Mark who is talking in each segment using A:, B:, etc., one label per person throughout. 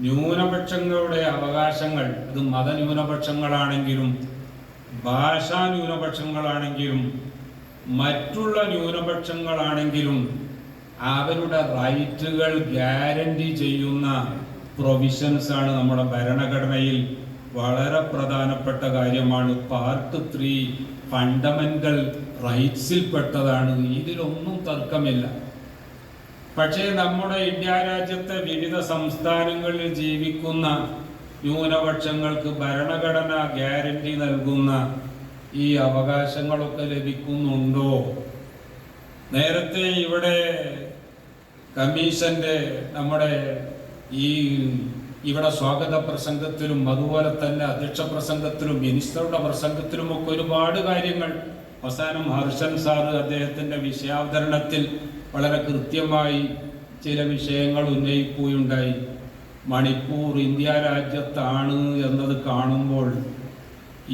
A: ന്യൂനപക്ഷങ്ങളുടെ അവകാശങ്ങൾ അത് മതന്യൂനപക്ഷങ്ങളാണെങ്കിലും ഭാഷാ ന്യൂനപക്ഷങ്ങളാണെങ്കിലും മറ്റുള്ള ന്യൂനപക്ഷങ്ങളാണെങ്കിലും അവരുടെ റൈറ്റുകൾ ഗ്യാരണ്ടി ചെയ്യുന്ന പ്രൊവിഷൻസ് ആണ് നമ്മുടെ ഭരണഘടനയിൽ വളരെ പ്രധാനപ്പെട്ട കാര്യമാണ്. പാർട്ട് ത്രീ ഫണ്ടമെന്റൽ റൈറ്റ്സിൽപ്പെട്ടതാണ്. ഇതിലൊന്നും തർക്കമില്ല. പക്ഷേ നമ്മുടെ ഇന്ത്യ രാജ്യത്തെ വിവിധ സംസ്ഥാനങ്ങളിൽ ജീവിക്കുന്ന ന്യൂനപക്ഷങ്ങൾക്ക് ഭരണഘടന ഗ്യാരണ്ടി നൽകുന്ന ഈ അവകാശങ്ങളൊക്കെ ലഭിക്കുന്നുണ്ടോ? നേരത്തെ ഇവിടെ കമ്മീഷന്റെ നമ്മുടെ ഈ ഇവിടെ സ്വാഗത പ്രസംഗത്തിലും അതുപോലെ തന്നെ അധ്യക്ഷ പ്രസംഗത്തിലും മിനിസ്റ്ററുടെ പ്രസംഗത്തിലും ഒക്കെ ഒരുപാട് കാര്യങ്ങൾ. അവസാനം ഹർഷൻ സാറ് അദ്ദേഹത്തിന്റെ വിഷയാവതരണത്തിൽ വളരെ കൃത്യമായി ചില വിഷയങ്ങൾ ഉന്നയിക്കുകയുണ്ടായി. മണിപ്പൂർ ഇന്ത്യ രാജ്യത്താണ് എന്നത് കാണുമ്പോൾ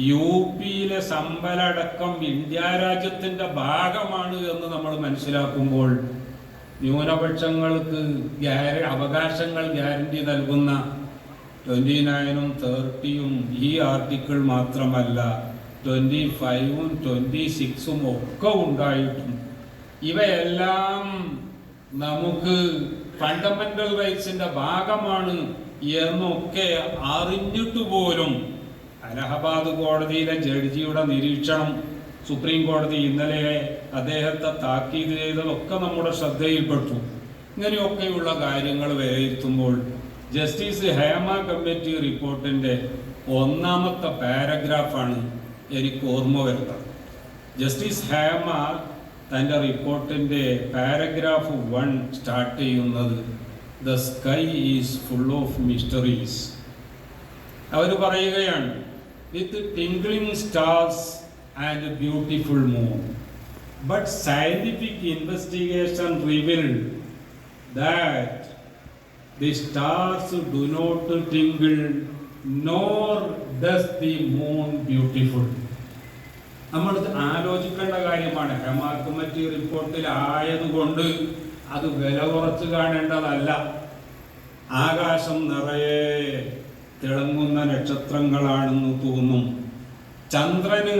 A: യു പിയിലെ സമ്പലടക്കം ഇന്ത്യ രാജ്യത്തിന്റെ ഭാഗമാണ് എന്ന് നമ്മൾ മനസ്സിലാക്കുമ്പോൾ ന്യൂനപക്ഷങ്ങൾക്ക് അവകാശങ്ങൾ ഗ്യാരണ്ടി നൽകുന്ന ട്വന്റി നയനും തേർട്ടിയും ഈ ആർട്ടിക്കിൾ മാത്രമല്ല ട്വന്റി ഫൈവും ട്വന്റി സിക്സും ഒക്കെ ഉണ്ടായിട്ടും ഇവയെല്ലാം നമുക്ക് ഫണ്ടമെന്റൽ റൈറ്റ്സിന്റെ ഭാഗമാണ് എന്നൊക്കെ അറിഞ്ഞിട്ട് പോലും അലഹബാദ് കോടതിയിലെ ജഡ്ജിയുടെ നിരീക്ഷണം സുപ്രീം കോടതി ഇന്നലെ അദ്ദേഹത്തെ താക്കീത് ചെയ്തതൊക്കെ നമ്മുടെ ശ്രദ്ധയിൽപ്പെട്ടു. ഇങ്ങനെയൊക്കെയുള്ള കാര്യങ്ങൾ വിലയിരുത്തുമ്പോൾ ജസ്റ്റിസ് ഹേമ കമ്മിറ്റി റിപ്പോർട്ടിന്റെ ഒന്നാമത്തെ പാരഗ്രാഫാണ് എനിക്ക് ഓർമ്മ വരുന്നത്. ജസ്റ്റിസ് ഹേമ തന്റെ റിപ്പോർട്ടിന്റെ പാരഗ്രാഫ് വൺ സ്റ്റാർട്ട് ചെയ്യുന്നത് the sky is full of mysteries അവർ പറയുകയാണ് with tingling stars and beautiful moon but scientific investigation revealed that the stars do not tingle nor does the moon beautiful നമ്മൾ ആലോചിക്കേണ്ട കാര്യമാണ്. ഹെമാ committee റിപ്പോർട്ടിൽ ആയതുകൊണ്ട് അത് വില കുറച്ച് കാണേണ്ടതല്ല. ആകാശം നിറയെ തിളങ്ങുന്ന നക്ഷത്രങ്ങളാണെന്ന് തോന്നും. ചന്ദ്രന്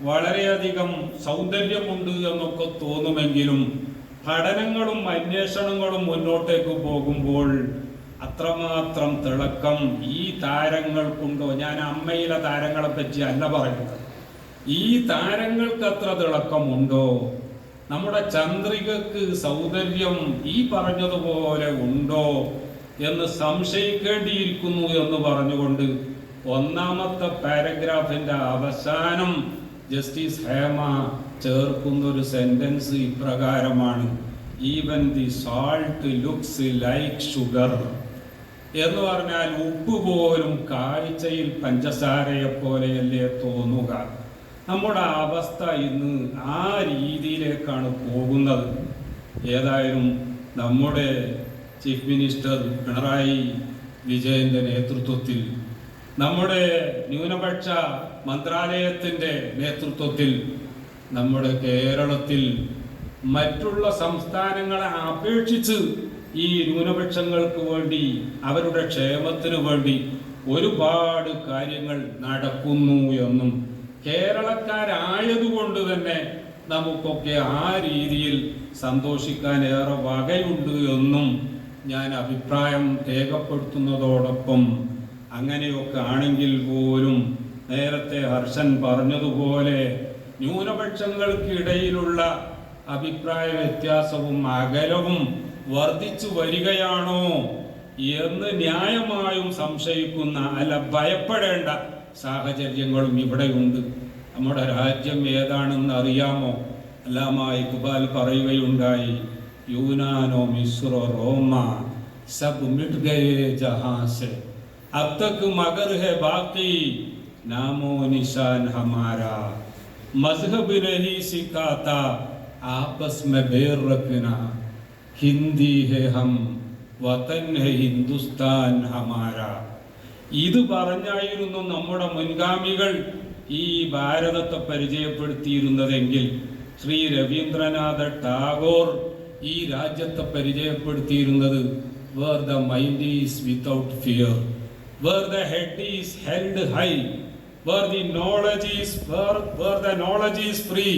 A: വളരെയധികം സൗന്ദര്യമുണ്ട് എന്നൊക്കെ തോന്നുമെങ്കിലും പഠനങ്ങളും അന്വേഷണങ്ങളും മുന്നോട്ടേക്ക് പോകുമ്പോൾ അത്രമാത്രം തിളക്കം ഈ താരങ്ങൾക്കുണ്ടോ? ഞാൻ അമ്മയിലെ താരങ്ങളെ പറ്റി അല്ല പറയുന്നത്. ഈ താരങ്ങൾക്ക് അത്ര തിളക്കമുണ്ടോ? നമ്മുടെ ചന്ദ്രികക്ക് സൗന്ദര്യം ഈ പറഞ്ഞതുപോലെ ഉണ്ടോ എന്ന് സംശയിക്കേണ്ടിയിരിക്കുന്നു എന്ന് പറഞ്ഞുകൊണ്ട് ഒന്നാമത്തെ പാരഗ്രാഫിന്റെ അവസാനം ജസ്റ്റിസ് ഹേമ ചേർക്കുന്ന ഒരു സെന്റൻസ് ഇപ്രകാരമാണ് even the salt looks like sugar എന്ന് പറഞ്ഞാൽ ഉപ്പ് പോലും കാഴ്ചയിൽ പഞ്ചസാരയെ പോലെയല്ലേ തോന്നുക. നമ്മുടെ അവസ്ഥ ഇന്ന് ആ രീതിയിലേക്കാണ് പോകുന്നത്. ഏതായാലും നമ്മുടെ ചീഫ് മിനിസ്റ്റർ പിണറായി വിജയന്റെ നേതൃത്വത്തിൽ നമ്മുടെ ന്യൂനപക്ഷ മന്ത്രാലയത്തിന്റെ നേതൃത്വത്തിൽ നമ്മുടെ കേരളത്തിൽ മറ്റുള്ള സംസ്ഥാനങ്ങളെ അപേക്ഷിച്ച് ഈ ന്യൂനപക്ഷങ്ങൾക്ക് വേണ്ടി അവരുടെ ക്ഷേമത്തിനു വേണ്ടി ഒരുപാട് കാര്യങ്ങൾ നടക്കുന്നു എന്നും കേരളക്കാരായതുകൊണ്ട് തന്നെ നമുക്കൊക്കെ ആ രീതിയിൽ സന്തോഷിക്കാൻ ഏറെ വകയുണ്ട് എന്നും ഞാൻ അഭിപ്രായം രേഖപ്പെടുത്തുന്നതോടൊപ്പം അങ്ങനെയൊക്കെ ആണെങ്കിൽ പോലും നേരത്തെ ഹർഷൻ പറഞ്ഞതുപോലെ ന്യൂനപക്ഷങ്ങൾക്കിടയിലുള്ള അഭിപ്രായ വ്യത്യാസവും അകലവും വർദ്ധിച്ചു വരികയാണോ എന്ന് ന്യായമായും സംശയിക്കുന്ന അല്ല ഭയപ്പെടേണ്ട സാഹചര്യങ്ങളും ഇവിടെയുണ്ട്. നമ്മുടെ രാജ്യം ഏതാണെന്ന് അറിയാമോ? അല്ലാമായി കുബാൽ പറയുകയുണ്ടായി യൂനാനോ മിസ്രോ റോമ സബ് മിട്ട് ഗയേ ജഹാസെ അബ് തക് മഗർ ഹെ ബാക്കി നാമോ നിശാൻ ഹമാരാ മസ്ഹബ് രഹി സിഖാത്ത ആപസ് മെ ബേർ റഖന ഹിന്ദി ഹെ ഹം വതൻ ഹെ ഹിന്ദുസ്ഥാൻ ഹമാരാ. ഇത് പറഞ്ഞായിരുന്നു നമ്മുടെ മുൻഗാമികൾ ഈ ഭാരതത്തെ പരിചയപ്പെടുത്തിയിരുന്നതെങ്കിൽ ശ്രീ രവീന്ദ്രനാഥ ടാഗോർ ഈ രാജ്യത്തെ പരിചയപ്പെടുത്തിയിരുന്നത് where the mind is without fear, where the head is held high, where the knowledge is where, where the knowledge is free,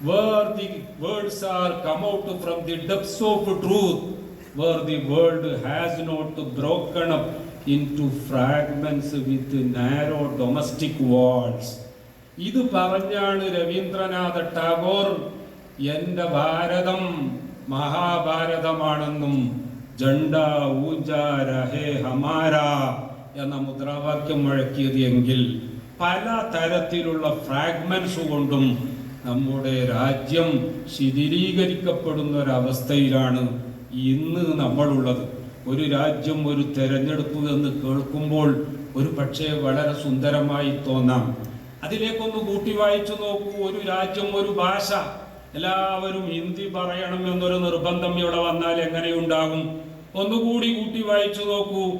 A: where the words are come out from the depths of truth, where the world has not broken up into fragments with narrow domestic walls. ഇത് പറഞ്ഞാണ് രവീന്ദ്രനാഥ ടാഗോർ എന്റെ ഭാരതം മഹാഭാരതമാണെന്നും ജണ്ട ഊജ രഹേ ഹമാര എന്ന മുദ്രാവാക്യം മുഴക്കിയത് എങ്കിൽ പല തരത്തിലുള്ള fragments കൊണ്ടും നമ്മുടെ രാജ്യം ശിഥിലീകരിക്കപ്പെടുന്ന ഒരവസ്ഥയിലാണ് ഇന്ന് നമ്മളുള്ളത് ഒരു രാജ്യം ഒരു തെരഞ്ഞെടുപ്പ് എന്ന് കേൾക്കുമ്പോൾ ഒരു പക്ഷേ വളരെ സുന്ദരമായി തോന്നാം. അതിലേക്കൊന്ന് കൂട്ടി വായിച്ചു നോക്കൂ. ഒരു രാജ്യം ഒരു ഭാഷ. എല്ലാവരും ഹിന്ദി പറയണം എന്നൊരു നിർബന്ധം ഇവിടെ വന്നാൽ എങ്ങനെയുണ്ടാകും? ഒന്നുകൂടി കൂട്ടി വായിച്ചു നോക്കൂ.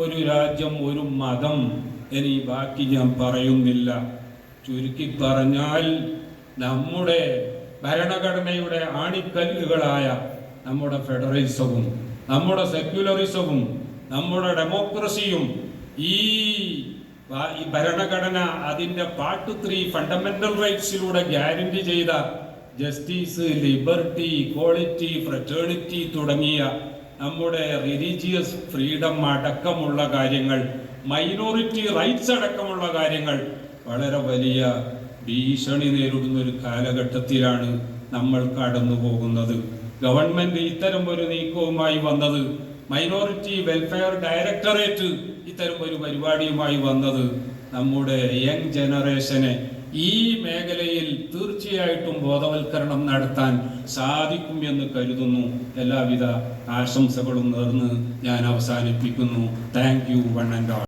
A: ഒരു രാജ്യം ഒരു മതം. ഇനി ബാക്കി ഞാൻ പറയുന്നില്ല. ചുരുക്കി പറഞ്ഞാൽ നമ്മുടെ ഭരണഘടനയുടെ ആണിക്കല്ലുകളായ നമ്മുടെ ഫെഡറലിസവും നമ്മുടെ സെക്യുലറിസവും നമ്മുടെ ഡെമോക്രസിയും ഈ ഈ ഭരണഘടന അതിന്റെ പാർട്ട് ത്രീ ഫണ്ടമെന്റൽ റൈറ്റ്സിലൂടെ ഗ്യാരണ്ടി ചെയ്ത ജസ്റ്റിസ് ലിബർട്ടി ഇക്വാളിറ്റി ഫ്രറ്റേണിറ്റി തുടങ്ങിയ നമ്മുടെ റിലീജിയസ് ഫ്രീഡം അടക്കമുള്ള കാര്യങ്ങൾ മൈനോറിറ്റി റൈറ്റ്സ് അടക്കമുള്ള കാര്യങ്ങൾ വളരെ വലിയ ഭീഷണി നേരിടുന്ന ഒരു കാലഘട്ടത്തിലാണ് നമ്മൾ കടന്നു പോകുന്നത് ഗവൺമെന്റ് ഇത്തരം ഒരു നീക്കവുമായി വന്നത് മൈനോറിറ്റി വെൽഫെയർ ഡയറക്ടറേറ്റ് ഇത്തരം ഒരു പരിപാടിയുമായി വന്നത് നമ്മുടെ യങ് ജനറേഷനെ ഈ മേഖലയിൽ തീർച്ചയായിട്ടും ബോധവൽക്കരണം നടത്താൻ സാധിക്കും എന്ന് കരുതുന്നു. എല്ലാവിധ ആശംസകളും നേർന്ന് ഞാൻ അവസാനിപ്പിക്കുന്നു. Thank you one and all